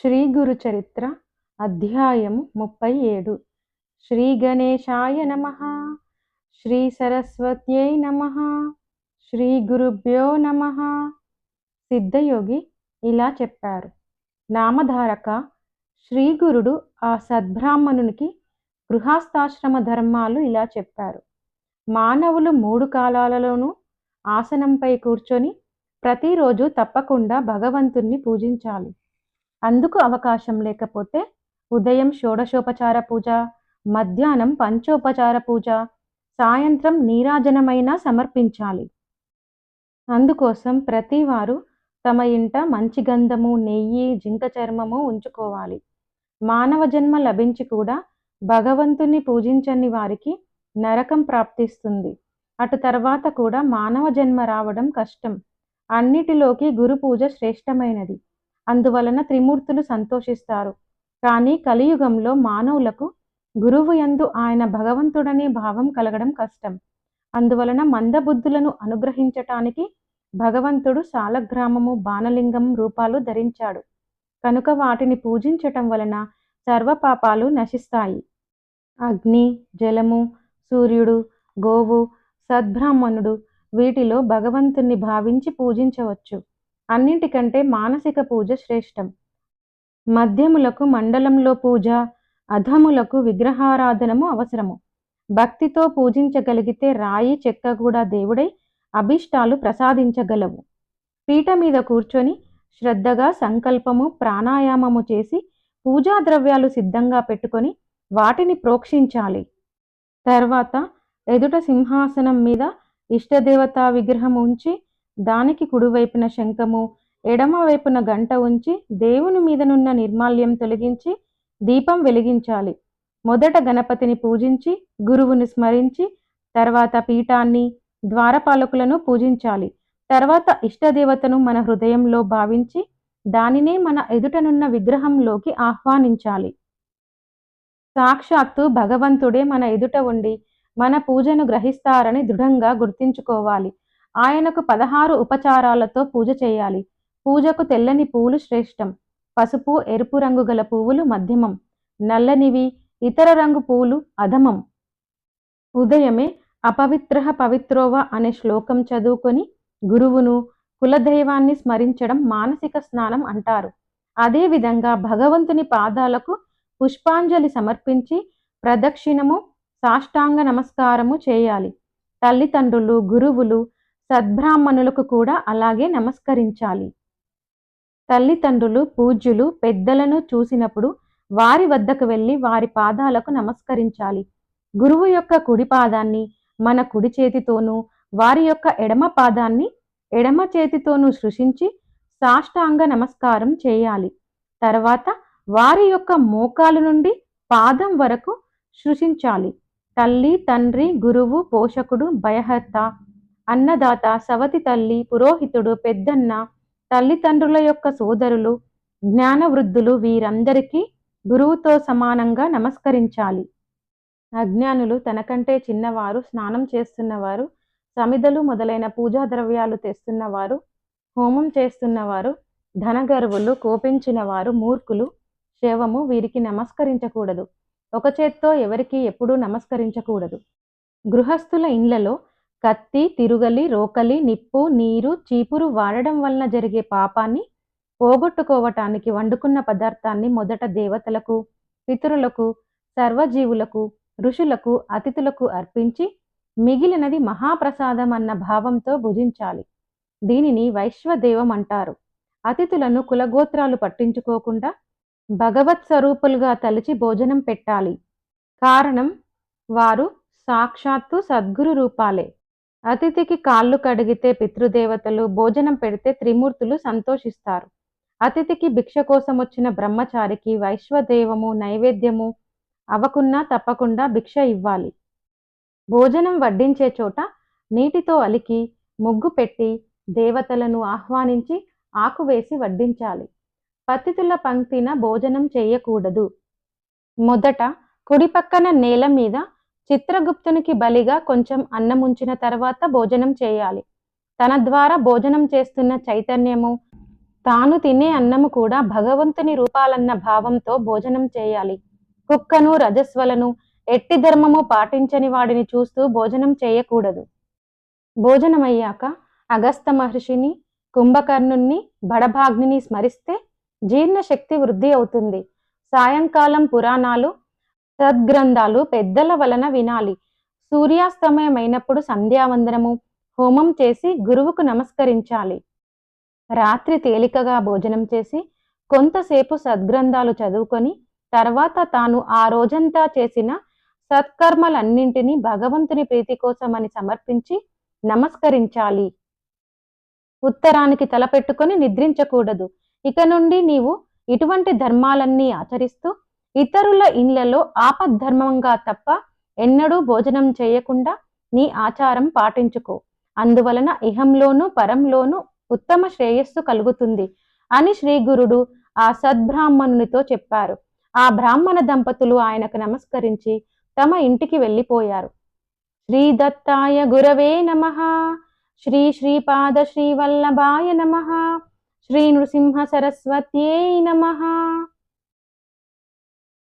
శ్రీ గురు చరిత్ర అధ్యాయము ముప్పై ఏడు. శ్రీ గణేశాయ నమ. శ్రీ సరస్వత్యై నమ. శ్రీ గురుభ్యో నమ. సిద్ధయోగి ఇలా చెప్పారు. నామధారక శ్రీ గురుడు ఆ సద్బ్రాహ్మణునికి గృహస్థాశ్రమ ధర్మాలు ఇలా చెప్పారు. మానవులు మూడు కాలాలలోనూ ఆసనంపై కూర్చొని ప్రతిరోజు తప్పకుండా భగవంతుణ్ణి పూజించాలి. అందుకు అవకాశం లేకపోతే ఉదయం షోడశోపచార పూజ మధ్యాహ్నం పంచోపచార పూజ సాయంత్రం నీరాజనమైన సమర్పించాలి. అందుకోసం ప్రతివారు తమ ఇంట మంచి గంధము నెయ్యి జింక చర్మము ఉంచుకోవాలి. మానవ జన్మ లభించి కూడా భగవంతుని పూజించని వారికి నరకం ప్రాప్తిస్తుంది. అటు తర్వాత కూడా మానవ జన్మ రావడం కష్టం. అన్నిటిలోకి గురు పూజ శ్రేష్టమైనది. అందువలన త్రిమూర్తులు సంతోషిస్తారు. కానీ కలియుగంలో మానవులకు గురువు యందు ఆయన భగవంతుడనే భావం కలగడం కష్టం. అందువలన మందబుద్ధులను అనుగ్రహించటానికి భగవంతుడు సాలగ్రామము బాణలింగం రూపాలు ధరించాడు. కనుక వాటిని పూజించటం వలన సర్వపాపాలు నశిస్తాయి. అగ్ని జలము సూర్యుడు గోవు సద్బ్రాహ్మణుడు వీటిలో భగవంతుణ్ణి భావించి పూజించవచ్చు. అన్నింటికంటే మానసిక పూజ శ్రేష్టం. మధ్యములకు మండలంలో పూజ అధములకు విగ్రహారాధనము అవసరము. భక్తితో పూజించగలిగితే రాయి చెక్క కూడా దేవుడై అభిష్టాలు ప్రసాదించగలవు. పీట మీద కూర్చొని శ్రద్ధగా సంకల్పము ప్రాణాయామము చేసి పూజా ద్రవ్యాలు సిద్ధంగా పెట్టుకొని వాటిని ప్రోక్షించాలి. తర్వాత ఎదుట సింహాసనం మీద ఇష్టదేవతా విగ్రహం ఉంచి దానికి కుడివైపున శంఖము ఎడమ వైపున గంట ఉంచి దేవుని మీదనున్న నిర్మాల్యం తొలగించి దీపం వెలిగించాలి. మొదట గణపతిని పూజించి గురువుని స్మరించి తర్వాత పీఠాన్ని ద్వారపాలకులను పూజించాలి. తర్వాత ఇష్టదేవతను మన హృదయంలో భావించి దానినే మన ఎదుటనున్న విగ్రహంలోకి ఆహ్వానించాలి. సాక్షాత్తు భగవంతుడే మన ఎదుట ఉండి మన పూజను గ్రహిస్తారని దృఢంగా గుర్తించుకోవాలి. ఆయనకు పదహారు ఉపచారాలతో పూజ చేయాలి. పూజకు తెల్లని పూలు శ్రేష్టం. పసుపు ఎరుపు రంగు గల పువ్వులు మధ్యమం. నల్లనివి ఇతర రంగు పూలు అధమం. ఉదయమే అపవిత్ర పవిత్రోవ అనే శ్లోకం చదువుకొని గురువును కులదైవాన్ని స్మరించడం మానసిక స్నానం అంటారు. అదేవిధంగా భగవంతుని పాదాలకు పుష్పాంజలి సమర్పించి ప్రదక్షిణము సాష్టాంగ నమస్కారము చేయాలి. తల్లిదండ్రులు గురువులు సద్బ్రాహ్మణులకు కూడా అలాగే నమస్కరించాలి. తల్లిదండ్రులు పూజ్యులు పెద్దలను చూసినప్పుడు వారి వద్దకు వెళ్ళి వారి పాదాలకు నమస్కరించాలి. గురువు యొక్క కుడి పాదాన్ని మన కుడి చేతితోనూ వారి యొక్క ఎడమ పాదాన్ని ఎడమ చేతితోనూ సృష్టించి సాష్టాంగ నమస్కారం చేయాలి. తర్వాత వారి యొక్క మోకాలు నుండి పాదం వరకు సృష్టించాలి తల్లి తండ్రి గురువు పోషకుడు భయహర్త అన్నదాత సవతి తల్లి పురోహితుడు పెద్దన్న తల్లిదండ్రుల యొక్క సోదరులు జ్ఞానవృద్ధులు వీరందరికీ గురువుతో సమానంగా నమస్కరించాలి. అజ్ఞానులు తనకంటే చిన్నవారు స్నానం చేస్తున్నవారు సమిదలు మొదలైన పూజా ద్రవ్యాలు తెస్తున్నవారు హోమం చేస్తున్నవారు ధనగర్వులు కోపించినవారు మూర్ఖులు శవము వీరికి నమస్కరించకూడదు. ఒక చేత్తో ఎవరికి ఎప్పుడూ నమస్కరించకూడదు. గృహస్థుల ఇండ్లలో కత్తి తిరుగలి రోకలి నిప్పు నీరు చీపురు వాడడం వలన జరిగే పాపాన్ని పోగొట్టుకోవటానికి వండుకున్న పదార్థాన్ని మొదట దేవతలకు పితరులకు సర్వజీవులకు ఋషులకు అతిథులకు అర్పించి మిగిలినది మహాప్రసాదం అన్న భావంతో భుజించాలి. దీనిని వైశ్వదేవం అంటారు. అతిథులను కులగోత్రాలు పట్టించుకోకుండా భగవత్ స్వరూపులుగా తలిచి భోజనం పెట్టాలి. కారణం వారు సాక్షాత్తు సద్గురు రూపాలే. అతిథికి కాళ్ళు కడిగితే పితృదేవతలు భోజనం పెడితే త్రిమూర్తులు సంతోషిస్తారు. అతిథికి భిక్ష కోసం వచ్చిన బ్రహ్మచారికి వైశ్వదేవము నైవేద్యము అవకున్నా తప్పకుండా భిక్ష ఇవ్వాలి. భోజనం వడ్డించే చోట నీటితో అలికి ముగ్గు పెట్టి దేవతలను ఆహ్వానించి ఆకు వేసి వడ్డించాలి. పతితుల పంక్తిన భోజనం చేయకూడదు. మొదట కుడి పక్కన నేల మీద చిత్రగుప్తునికి బలిగా కొంచెం అన్నం ఉంచిన తర్వాత భోజనం చేయాలి. తన ద్వారా భోజనం చేస్తున్న చైతన్యము తాను తినే అన్నము కూడా భగవంతుని రూపాలన్న భావంతో భోజనం చేయాలి. కుక్కను రజస్వలను ఎట్టి ధర్మము పాటించని వాడిని చూస్తూ భోజనం చేయకూడదు. భోజనమయ్యాక అగస్త మహర్షిని కుంభకర్ణుణ్ణి బడభాగ్నిని స్మరిస్తే జీర్ణశక్తి వృద్ధి అవుతుంది. సాయంకాలం పురాణాలు సద్గ్రంథాలు పెద్దల వలన వినాలి. సూర్యాస్తమయమైనప్పుడు సంధ్యావందనము హోమం చేసి గురువుకు నమస్కరించాలి. రాత్రి తేలికగా భోజనం చేసి కొంతసేపు సద్గ్రంథాలు చదువుకొని తర్వాత తాను ఆ రోజంతా చేసిన సత్కర్మలన్నింటినీ భగవంతుని ప్రీతి కోసమని సమర్పించి నమస్కరించాలి. ఉత్తరానికి తలపెట్టుకొని నిద్రించకూడదు. ఇక నుండి నీవు ఇటువంటి ధర్మాలన్నీ ఆచరిస్తూ ఇతరుల ఇండ్లలో ఆపద్ధర్మంగా తప్ప ఎన్నడూ భోజనం చేయకుండా నీ ఆచారం పాటించుకో. అందువలన ఇహంలోనూ పరంలోనూ ఉత్తమ శ్రేయస్సు కలుగుతుంది అని శ్రీగురుడు ఆ సద్బ్రాహ్మణునితో చెప్పారు. ఆ బ్రాహ్మణ దంపతులు ఆయనకు నమస్కరించి తమ ఇంటికి వెళ్ళిపోయారు. శ్రీ దత్తాయ గురవే నమ. శ్రీ శ్రీపాద శ్రీవల్లభాయ నమ. శ్రీ నృసింహ సరస్వత్యై నమ.